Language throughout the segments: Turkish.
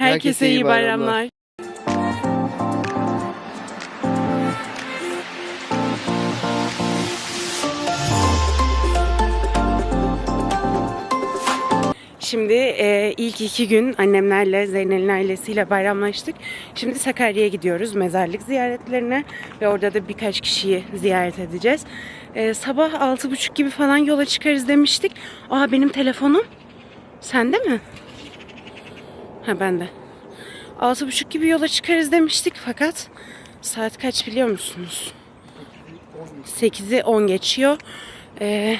Herkese iyi bayramlar. Şimdi e, ilk iki gün annemlerle, Zeynel'in ailesiyle bayramlaştık. Şimdi Sakarya'ya gidiyoruz mezarlık ziyaretlerine ve orada da birkaç kişiyi ziyaret edeceğiz. E, sabah altı buçuk gibi falan yola çıkarız demiştik. Aa benim telefonum sende mi? Ha bende. Altı buçuk gibi yola çıkarız demiştik fakat saat kaç biliyor musunuz? 8'i 10 geçiyor. Ee,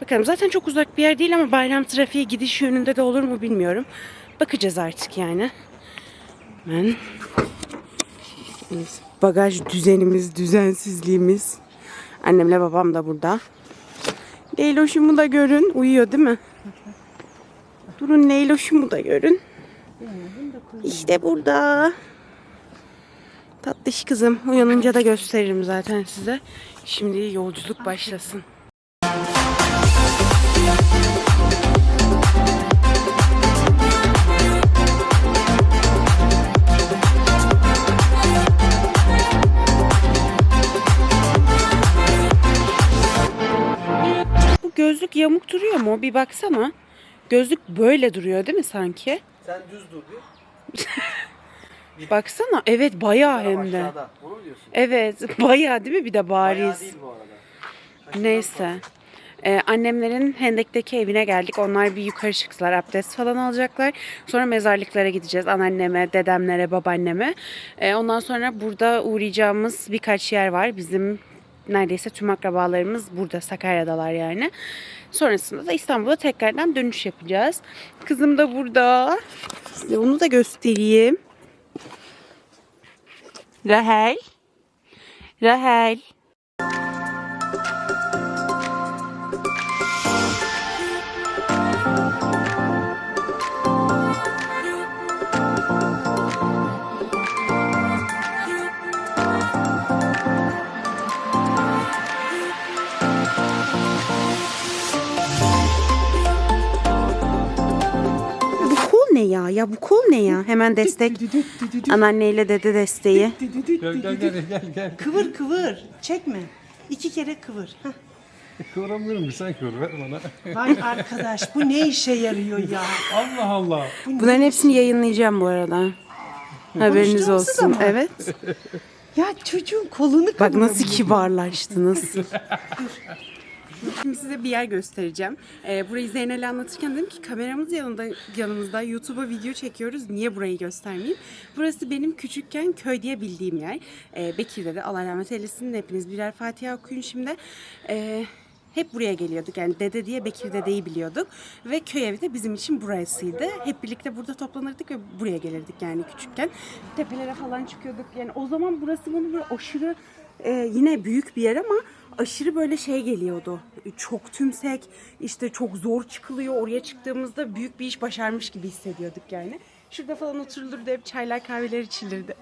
bakalım zaten çok uzak bir yer değil ama bayram trafiği gidiş yönünde de olur mu bilmiyorum. Bakacağız artık yani. Ben bagaj düzenimiz, düzensizliğimiz. Annemle babam da burada. Leyloş'umu da görün. Uyuyor değil mi? Durun Leyloş'umu da görün. İşte burada. Tatlış kızım. Uyanınca da gösteririm zaten size. Şimdi yolculuk başlasın. Bu gözlük yamuk duruyor mu? Bir baksana. Gözlük böyle duruyor değil mi sanki? Sen düz dur diyor. Baksana. Evet bayağı hem de. Aşağıda. Evet bayağı değil mi bir de Bayağı bariz. değil bu arada. Neyse. Ee, annemlerin Hendek'teki evine geldik. Onlar bir yukarı çıktılar. Abdest falan alacaklar. Sonra mezarlıklara gideceğiz. Anneanneme, dedemlere, babaanneme. Ee, ondan sonra burada uğrayacağımız birkaç yer var. Bizim neredeyse tüm akrabalarımız burada. Sakarya'dalar yani. Sonrasında da İstanbul'a tekrardan dönüş yapacağız. Kızım da burada. Size onu da göstereyim. Rahel. Rahel. Ya? Bu kol ne ya? Hemen destek. Anneanneyle dede desteği. Gel gel gel gel gel. Kıvır kıvır. Çekme. İki kere kıvır. Heh. Kıvıramıyorum ki sen kıvır ver bana. Vay arkadaş bu ne işe yarıyor ya? Allah Allah. Bunların hepsini yayınlayacağım bu arada. Haberiniz olsun. mı? Evet. Ya çocuğun kolunu Bak kıvırıyor. nasıl kibarlaştınız. Şimdi size bir yer göstereceğim. Ee, burayı Zeynel'e anlatırken dedim ki kameramız yanında yanımızda YouTube'a video çekiyoruz. Niye burayı göstermeyeyim? Burası benim küçükken köy diye bildiğim yer. Ee, Bekir'de de Allah rahmet eylesin. Hepiniz birer Fatiha okuyun şimdi. Ee, hep buraya geliyorduk. Yani dede diye Bekir dedeyi biliyorduk. Ve köy evi de bizim için burasıydı. Hep birlikte burada toplanırdık ve buraya gelirdik yani küçükken. Tepelere falan çıkıyorduk. Yani o zaman burası bana böyle aşırı e, yine büyük bir yer ama aşırı böyle şey geliyordu. Çok tümsek, işte çok zor çıkılıyor. Oraya çıktığımızda büyük bir iş başarmış gibi hissediyorduk yani. Şurada falan oturulurdu hep çaylar kahveler içilirdi.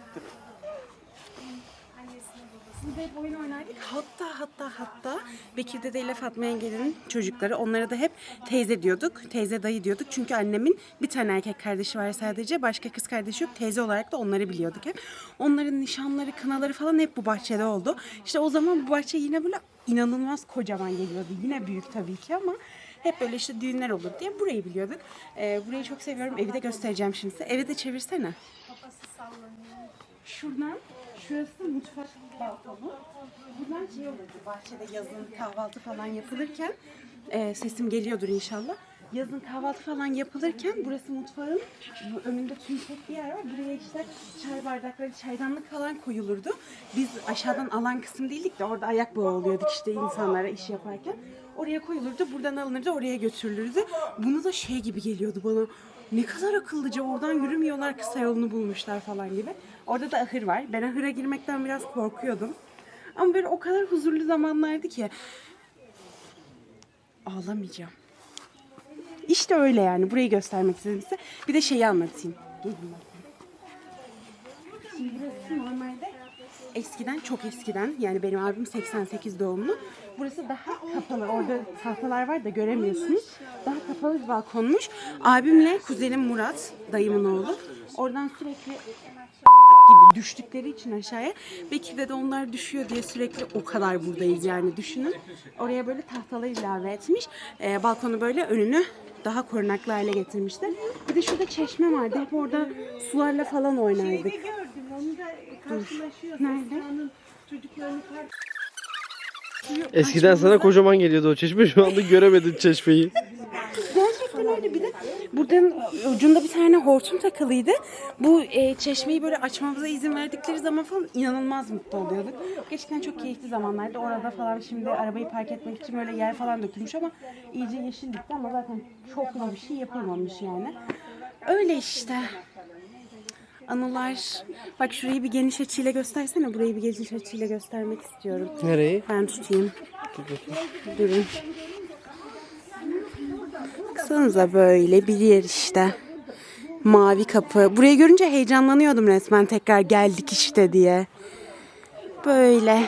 Biz hep oyun oynardık. Hatta hatta hatta Bekir Dede ile Fatma Yenge'nin çocukları onlara da hep teyze diyorduk. Teyze dayı diyorduk. Çünkü annemin bir tane erkek kardeşi var sadece. Başka kız kardeşi yok. Teyze olarak da onları biliyorduk hep. Onların nişanları, kınaları falan hep bu bahçede oldu. İşte o zaman bu bahçe yine böyle inanılmaz kocaman geliyordu. Yine büyük tabii ki ama hep böyle işte düğünler olur diye burayı biliyorduk. Ee, burayı çok seviyorum. Evi de göstereceğim şimdi size. Evi de çevirsene. Şuradan şurası mutfak balkonu. Buradan şey olurdu bahçede yazın kahvaltı falan yapılırken e, sesim geliyordur inşallah. Yazın kahvaltı falan yapılırken burası mutfağın önünde tümsek bir yer var. Buraya işte çay bardakları, çaydanlık falan koyulurdu. Biz aşağıdan alan kısım değildik de orada ayak bağı oluyorduk işte insanlara iş yaparken. Oraya koyulurdu, buradan alınırdı, oraya götürülürdü. Bunu da şey gibi geliyordu bana. Ne kadar akıllıca oradan yürümüyorlar kısa yolunu bulmuşlar falan gibi. Orada da ahır var. Ben ahıra girmekten biraz korkuyordum. Ama böyle o kadar huzurlu zamanlardı ki. Ağlamayacağım. İşte öyle yani. Burayı göstermek istedim size. Bir de şeyi anlatayım. Gelin burası normalde eskiden çok eskiden yani benim abim 88 doğumlu. Burası daha kapalı. Orada tahtalar var da göremiyorsunuz. Daha kapalı bir balkonmuş. Abimle kuzenim Murat, dayımın oğlu. Oradan sürekli gibi düştükleri için aşağıya. Belki de, de onlar düşüyor diye sürekli o kadar buradayız yani düşünün. Oraya böyle tahtalar ilave etmiş. Ee, balkonu böyle önünü daha korunaklı hale getirmişler. Bir de şurada çeşme vardı. Hep orada sularla falan oynardık. gördüm onu da. Nerede? Çocuklarını Eskiden sana kocaman geliyordu o çeşme şu anda göremedin çeşmeyi. Gerçekten öyle bir de buradan ucunda bir tane hortum takılıydı. Bu e, çeşmeyi böyle açmamıza izin verdikleri zaman falan inanılmaz mutlu oluyorduk. Gerçekten çok keyifli zamanlardı. Orada falan şimdi arabayı park etmek için böyle yer falan dökülmüş ama iyice yeşillikti ama zaten çok da bir şey yapılmamış yani. Öyle işte. Anılar. Bak şurayı bir geniş açıyla göstersene. Burayı bir geniş açıyla göstermek istiyorum. Nereyi? Ben tutayım. Durun. Baksanıza böyle bir yer işte. Mavi kapı. Burayı görünce heyecanlanıyordum resmen tekrar geldik işte diye. Böyle.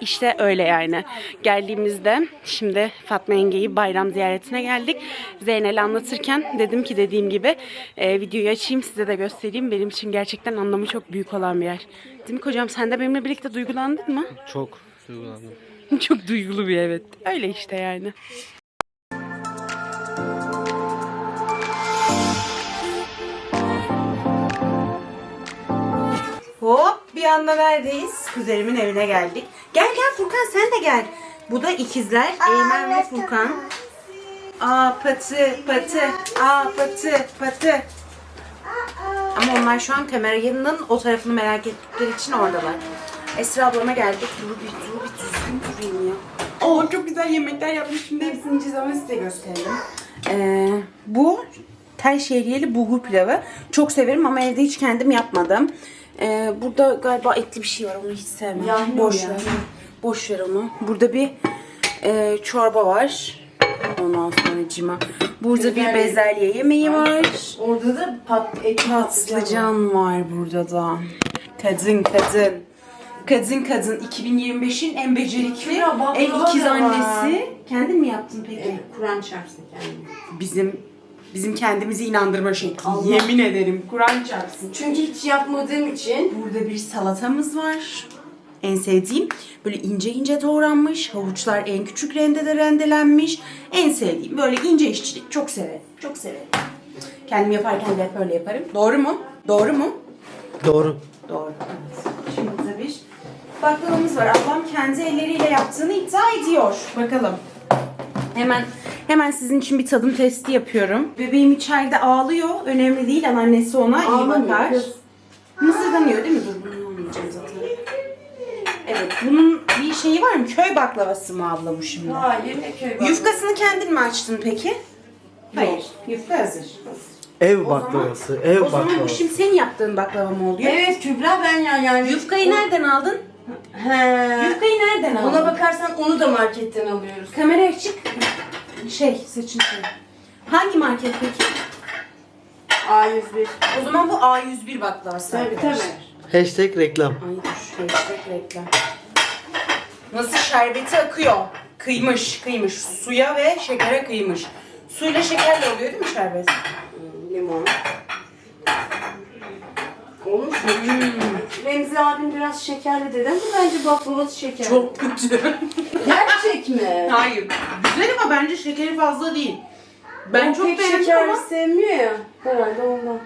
İşte öyle yani. Geldiğimizde şimdi Fatma yengeyi bayram ziyaretine geldik. Zeynel anlatırken dedim ki dediğim gibi e, videoyu açayım size de göstereyim. Benim için gerçekten anlamı çok büyük olan bir yer. Değil mi kocam? Sen de benimle birlikte duygulandın mı? Çok duygulandım. Çok duygulu bir evet. Öyle işte yani. Hop bir anda neredeyiz? Kuzenimin evine geldik. Gel gel Furkan sen de gel. Bu da ikizler Eymen ve Furkan. Aa patı patı. Aa patı patı. Ama onlar şu an kameranın o tarafını merak ettikleri için oradalar. Esra ablama geldik. Dur bir dur bir düzgün durayım ya. Oo çok güzel yemekler yapmış. Şimdi hepsini cizamı size gösterelim. Ee, bu tel şehriyeli bulgur pilavı. Çok severim ama evde hiç kendim yapmadım. Ee, burada galiba etli bir şey var. Onu hiç sevmem. Boş ver. Boş ver onu. Burada bir e, çorba var. Ondan sonra cima. Burada bir bezelye yemeği var. Orada da pat, et Patlıcan var burada da. Kadın kadın. Kadın kadın 2025'in en becerikli, en ikiz da var. annesi. Kendin mi yaptın peki? Kur'an çarpsın kendini. Bizim bizim kendimizi inandırma şekli. Yemin ederim Kur'an çarpsın. Çünkü hiç yapmadığım için Burada bir salatamız var. En sevdiğim böyle ince ince doğranmış. Havuçlar en küçük rendede rendelenmiş. En sevdiğim böyle ince işçilik. Çok severim. Çok severim. Kendim yaparken de hep böyle yaparım. Doğru mu? Doğru mu? Doğru. Doğru. Evet. Baklavamız var. Ablam kendi elleriyle yaptığını iddia ediyor. Bakalım. Hemen hemen sizin için bir tadım testi yapıyorum. Bebeğim içeride ağlıyor. Önemli değil. Anneannesi ona iyi Ağlamıyor bakar. kız. Mısırdanıyor değil mi? Dur bunu almayacağım zaten. Evet. Bunun bir şeyi var mı? Köy baklavası mı abla bu şimdi? hayır ne köy baklava. Yufkasını kendin mi açtın peki? Hayır. Yufka hazır. Ev baklavası, ev O zaman bu baklavası. şimdi senin yaptığın baklava mı oluyor? Evet Kübra ben ya yani. Yufkayı nereden aldın? He. Yufkayı nereden aldın? Ona bakarsan onu da marketten alıyoruz. Kamera açık. Şey, saçın şey. Hangi market peki? A101. O zaman bu A101 baklavası. Tabii tabii. Hashtag reklam. Ay dur, hashtag reklam. Nasıl şerbeti akıyor? Kıymış, kıymış. Suya ve şekere kıymış. Suyla şekerle oluyor değil mi şerbet? Limon. Olmuş mu? Remzi abim biraz şekerli dedi ama bence baklavası şekerli. Çok kötü. Gerçek mi? Hayır. Güzel ama bence şekeri fazla değil. Ben O çok pek beğendim şekerli ama sevmiyor ya. Herhalde ondan.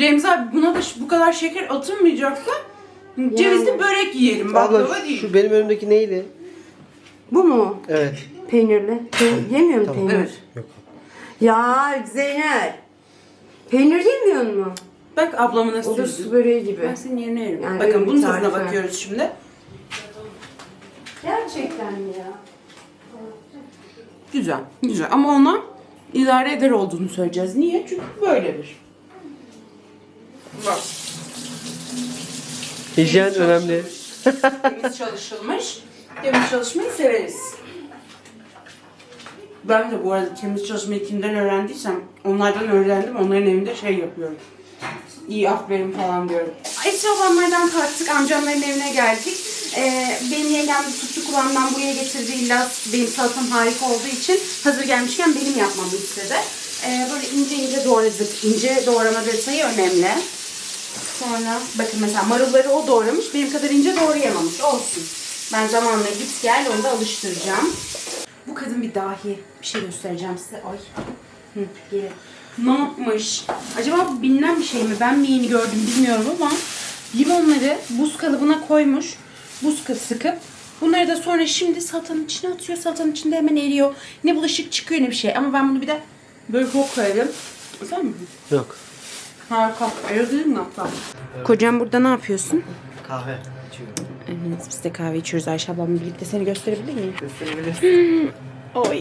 Remzi abi buna da bu kadar şeker atılmayacaksa cevizli börek yiyelim. Baklava Abla değil. şu benim önümdeki neydi? Bu mu? Evet. Peynirli. Pe- yemiyor musun peynir? Evet. Yok. Ya Zeynep. Peynir yemiyor mu? Bak ablamı nasıl O da sürdü. su böreği gibi. Ben senin yerine yerim. Yani Bakın öyle bunun bir tadına tarife. bakıyoruz şimdi. Gerçekten mi ya? Güzel, güzel. Ama ona idare eder olduğunu söyleyeceğiz. Niye? Çünkü böyledir. Bak. Hijyen önemli. Temiz çalışılmış. Temiz çalışmayı severiz. Ben de bu arada temiz çalışmayı kimden öğrendiysem onlardan öğrendim. Onların evinde şey yapıyorum. İyi aferin falan diyorum. Esra ablamlardan kalktık. Amcamların evine geldik. Ee, benim yengem tuttu kulağımdan buraya getirdi. İlla benim salatam harika olduğu için hazır gelmişken benim yapmamı istedi. Ee, böyle ince ince doğradık. İnce doğrama detayı önemli. Sonra bakın mesela marulları o doğramış. Benim kadar ince doğrayamamış. Olsun. Ben zamanla git gel onu da alıştıracağım. Bu kadın bir dahi. Bir şey göstereceğim size. Ay. Hı, gelin. Ne yapmış? Acaba bilinen bir şey mi? Ben mi yeni gördüm bilmiyorum ama limonları buz kalıbına koymuş. Buz kı- sıkıp bunları da sonra şimdi salatanın içine atıyor. Salatanın içinde hemen eriyor. Ne bulaşık çıkıyor ne bir şey. Ama ben bunu bir de böyle çok koyarım. Sen mi? Yok. Harika. Mi hatta? Kocam burada ne yapıyorsun? Kahve içiyorum. Evet, biz de kahve içiyoruz Ayşe ablamla birlikte. Seni gösterebilir miyim? Gösterebilirsin. Oy.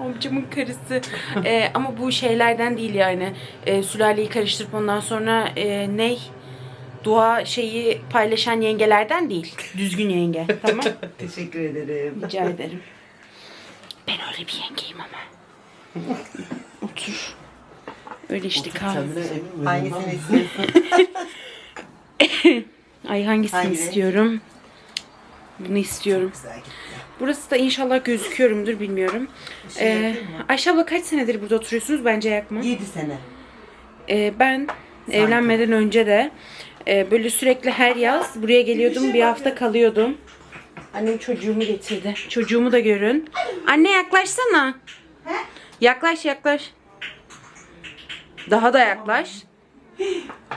Amcamın karısı. Ee, ama bu şeylerden değil yani. Ee, sülaleyi karıştırıp ondan sonra e, ney? Dua şeyi paylaşan yengelerden değil. Düzgün yenge. Tamam. Teşekkür ederim. Rica ederim. Ben öyle bir yengeyim ama. Otur. Öyle işte kahve. Hangisini istiyorsun? Ay hangisini Hangi renk? istiyorum? Bunu istiyorum. Burası da inşallah gözüküyorumdur bilmiyorum. Ee, Ayşe abla kaç senedir burada oturuyorsunuz? Bence yakma. 7 sene. Ee, ben evlenmeden önce de e, böyle sürekli her yaz buraya geliyordum. Bir hafta kalıyordum. Annem çocuğumu getirdi. Çocuğumu da görün. Anne yaklaşsana. Yaklaş yaklaş. Daha da yaklaş.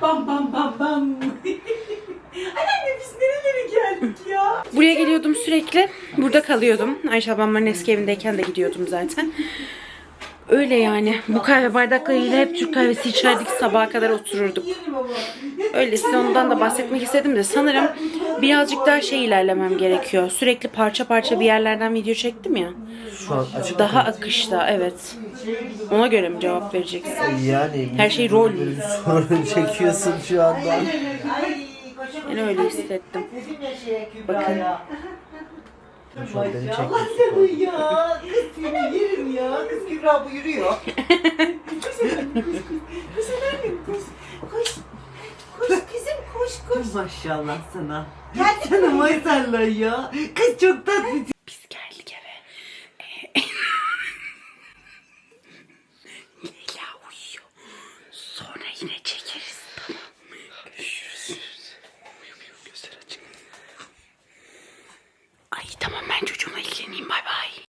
Bam bam bam bam. Anneanne biz nerelere geldik ya? Buraya geliyordum sürekli. Burada kalıyordum. Ayşe ablamların eski evindeyken de gidiyordum zaten. Öyle yani. Bu kahve bardaklarıyla hep Türk kahvesi içerdik. Sabaha kadar otururduk. Öyle size ondan da bahsetmek istedim de sanırım birazcık daha şey ilerlemem gerekiyor. Sürekli parça parça bir yerlerden video çektim ya. Şu an açık. Daha akışta evet. Ona göre mi cevap vereceksin? Yani. Her şey rol. Sorun çekiyorsun şu anda. Ben öyle hissettim. Bakın. An beni Allah çekiyorsun. seni ya. Kız seni yerim ya. Kız Kübra bu yürüyor. Kız anneannem koş. Koş. Koş kızım koş koş. Maşallah sana. Gel Sana maşallah ya. Kız çok tatlısın.